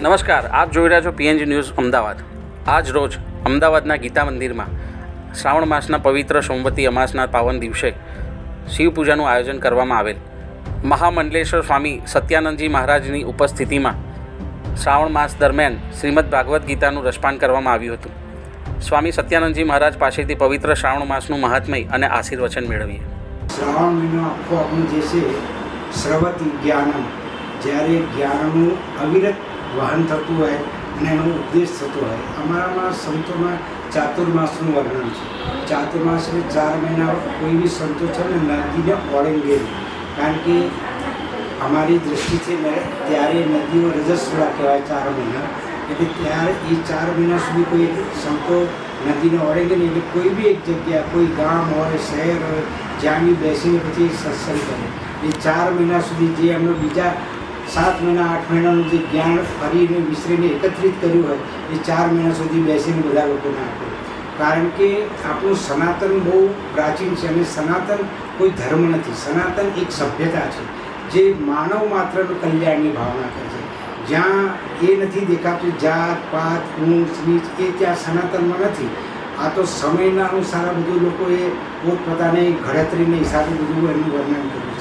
નમસ્કાર, આપ જોઈ રહ્યા છો પીએનજી ન્યૂઝ અમદાવાદ. આજ રોજ અમદાવાદના ગીતા મંદિરમાં શ્રાવણ માસના પવિત્ર સોમવતી અમાસના પાવન દિવસે શિવ પૂજાનું આયોજન કરવામાં આવેલ. મહામંડલેશ્વર સ્વામી સત્યાનંદજી મહારાજની ઉપસ્થિતિમાં શ્રાવણ માસ દરમિયાન શ્રીમદ ભાગવદ્ ગીતાનું રસપાન કરવામાં આવ્યું હતું. સ્વામી સત્યાનંદજી મહારાજ પાસેથી પવિત્ર શ્રાવણ માસનું મહાત્મય અને આશીર્વચન મેળવીએ. શ્રાવણ મહિનો આખો આપણું જે છે, શ્રવત જ્ઞાનમ. જ્યારે જ્ઞાનનું અવિરત વહન થતું હોય અને એનો ઉપદેશ થતો હોય. અમારામાં સંતોમાં ચાતુર્માસનું વર્ણન છે. ચાતુર્માસ એટલે ચાર મહિના કોઈ બી સંતો છે ને નદીને ઓળંગે. કારણ કે અમારી દ્રષ્ટિથી ને ત્યારે નદીઓ રજસ્વડા કહેવાય ચાર મહિના. એટલે ત્યારે એ ચાર મહિના સુધી કોઈ સંતો નદીને ઓળંગે નહીં. એટલે કોઈ બી એક જગ્યા, કોઈ ગામ હોય, શહેર હોય, જ્યાં બી બેસીને પછી સત્સંગ કરે. એ ચાર મહિના સુધી જે એમનો બીજા સાત મહિના, આઠ મહિનાનું જે જ્ઞાન ફરીને વિસરીને એકત્રિત કર્યું હોય, એ ચાર મહિના સુધી બેસીને બધા લોકોને આપે. કારણ કે આપણું સનાતન બહુ પ્રાચીન છે અને સનાતન કોઈ ધર્મ નથી. સનાતન એક સભ્યતા છે, જે માનવ માત્રનું કલ્યાણની ભાવના કરે છે. જ્યાં એ નથી દેખાતું, જાત, પાત, ઊંચ, નીચ, એ ત્યાં સનાતનમાં નથી. આ તો સમયના અનુસાર બધું લોકોએ પોતપોતાની ગણતરીને હિસાબે બધું એનું વર્ણન કર્યું છે.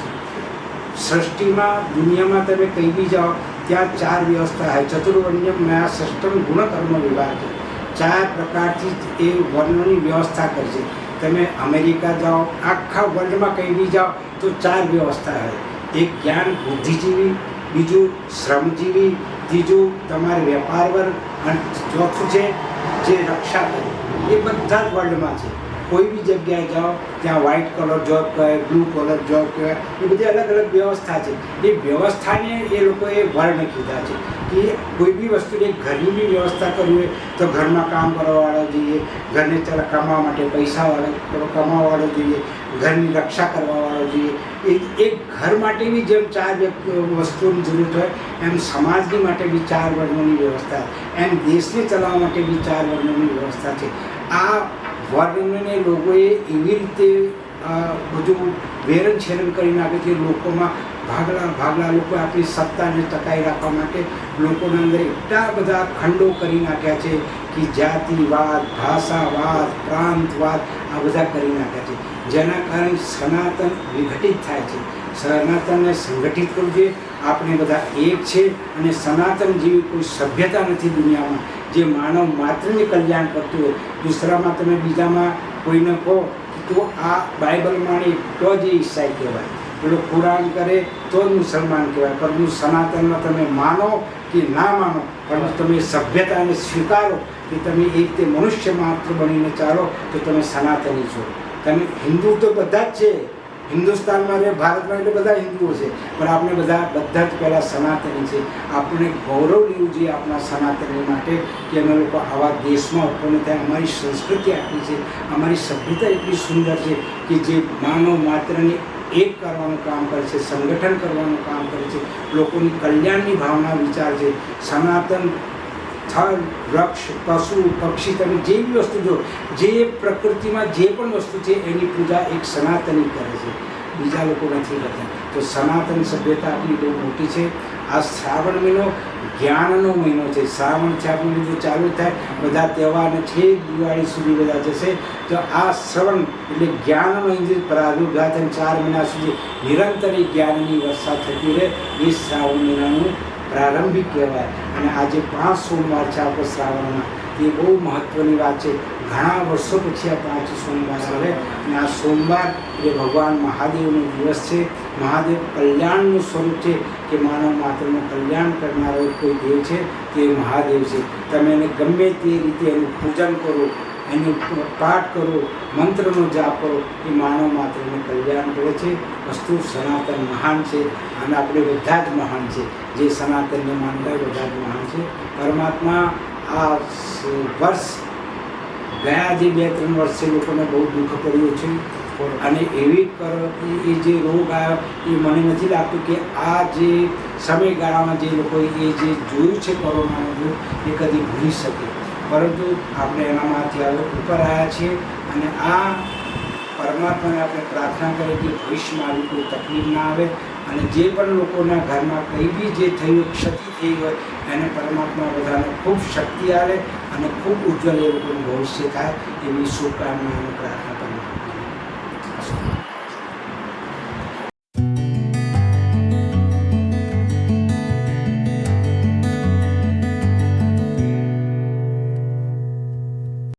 સૃષ્ટિમાં, દુનિયામાં તમે કઈ બી જાઓ, ત્યાં ચાર વ્યવસ્થા હોય. ચતુર્વર્ણ્યમ મયા સષ્ટમ ગુણકર્મ વિભાગ છે. ચાર પ્રકારથી એ વર્ણોની વ્યવસ્થા કરી છે. તમે અમેરિકા જાઓ, આખા વર્લ્ડમાં કંઈ બી જાઓ, તો ચાર વ્યવસ્થા હોય. એક જ્ઞાન બુદ્ધિજીવી, બીજું શ્રમજીવી, ત્રીજું તમારે વેપાર વર્ગ અને ચોથું છે જે રક્ષા કરે એ બધા જ વર્લ્ડમાં છે. કોઈ બી જગ્યાએ જાઓ ત્યાં વ્હાઇટ કલર જોબ કહેવાય બ્લુ કલર જોબ કહેવાય એ બધી અલગ અલગ વ્યવસ્થા છે. એ વ્યવસ્થાને એ લોકોએ વર્ણ કીધા છે કે કોઈ બી વસ્તુની ઘરની બી વ્યવસ્થા કરવી હોય તો ઘરમાં કામ કરવાવાળો જોઈએ, ઘરને ચલા કમાવા માટે પૈસાવાળો, કમાવાવાળો જોઈએ, ઘરની રક્ષા કરવાવાળો જોઈએ. એ એક ઘર માટે બી જેમ ચાર વસ્તુની જરૂર હોય, એમ સમાજની માટે બી ચાર વર્ણોની વ્યવસ્થા. એમ દેશને ચલાવવા માટે બી ચાર વર્ણોની વ્યવસ્થા છે. આ વર્ણને લોકોએ એવી રીતે બધું વેરણ છેરણ કરી નાખે છે, લોકોમાં ભાગલા ભાગલા લોકો આપણી સત્તાને ટકાઈ રાખવા માટે લોકોના અંદર એટલા બધા ખંડો કરી નાખ્યા છે કે જાતિવાદ, ભાષાવાદ, પ્રાંતવાદ આ બધા કરી નાખ્યા છે. જેના કારણે સનાતન વિઘટિત થાય છે. સનાતનને સંગઠિત કરવું જોઈએ. આપણે બધા એક છે અને સનાતન જેવી કોઈ સભ્યતા નથી દુનિયામાં. જે માનવ માત્રને કલ્યાણ કરતું હોય. દૂસરામાં તમે બીજામાં કોઈને કહો તો આ બાઇબલ માણે તો જ ઈસાઈ કહેવાય. પેલો કુરાન કરે તો જ મુસલમાન કહેવાય. પરંતુ સનાતનમાં તમે માનો કે ના માનો, પરંતુ તમે સભ્યતાને સ્વીકારો કે તમે એક તે મનુષ્ય માત્ર બનીને ચાલો તો તમે સનાતની છો. તમે હિન્દુ તો બધા જ છે. હિન્દુસ્તાનમાં રહે, ભારતમાં એટલે બધા હિન્દુઓ છે. પણ આપણે બધા બધા જ પહેલાં સનાતની છે. આપણે ગૌરવ લેવું જોઈએ આપણા સનાતની માટે કે અમે લોકો આવા દેશમાં ઉત્પન્ન થયા, અમારી સંસ્કૃતિ આટલી છે, અમારી સભ્યતા એટલી સુંદર છે કે જે માનવ માત્રને એક કરવાનું કામ કરે છે, સંગઠન કરવાનું કામ કરે છે, લોકોની કલ્યાણની ભાવના વિચાર છે. સનાતન સ્થળ વૃક્ષ, પશુ, પક્ષી તમે જે બી વસ્તુ જો જે પ્રકૃતિમાં જે પણ વસ્તુ છે, એની પૂજા એક સનાતની કરે છે. બીજા લોકો નથી કરતા. તો સનાતન સભ્યતા આપણી બહુ મોટી છે. આ શ્રાવણ મહિનો જ્ઞાનનો મહિનો છે. શ્રાવણ છે, આપણું બીજું ચાલુ થાય. બધા તહેવાર છે દિવાળી સુધી બધા જશે. તો આ શ્રવણ એટલે જ્ઞાનનો જે પ્રાદુર્ભાવ ચાર મહિના સુધી નિરંતર જ્ઞાનની વર્ષા થતી રહે. એ શ્રાવણ મહિનાનું પ્રારંભિક કહેવાય. અને આજે પાંચ સોમવાર છે આપણો શ્રાવણમાં. એ બહુ મહત્ત્વની વાત છે. ઘણા વર્ષો પછી આ પાંચ સોમવાર આવે. અને આ સોમવાર એ ભગવાન મહાદેવનો દિવસ છે. મહાદેવ કલ્યાણનું સ્વરૂપ છે કે માનવ માત્રનું કલ્યાણ કરનારો કોઈ દેવ છે તે મહાદેવ છે. તમે એને ગમે તે રીતે એનું પૂજન કરો એનું પાઠ કરો, મંત્રનો જાપ કરો, એ માનવ માત્રનું કલ્યાણ કરે છે. વસ્તુ સનાતન મહાન છે. અને આપણે બધા જ મહાન છે. જે સનાતનને માનતા બધા જ મહાન છે. પરમાત્મા આ વર્ષ, ગયા જે બે ત્રણ વર્ષે લોકોને બહુ દુઃખ પડ્યું છે. અને એવી કર- એ- જે રોગ આવ્યો, એ મને નથી લાગતું કે આ જે સમયગાળામાં જે લોકોએ એ જે જોયું છે કોરોનાનું, એ કદી ભૂલી શકે. પરંતુ આપણે એનામાંથી હવે ઉપર આવ્યા છીએ અને આ પરમાત્માને આપણે પ્રાર્થના કરીએ કે ભવિષ્યમાં આવી કોઈ તકલીફ ના આવે અને જે પણ લોકોના ઘરમાં કંઈ બી જે થયું, ક્ષતિ થઈ હોય, એને પરમાત્મા બધાને ખૂબ શક્તિ આવે અને ખૂબ ઉજ્જવલ એ લોકોનું ભવિષ્ય થાય એવી શુભકામના અને પ્રાર્થના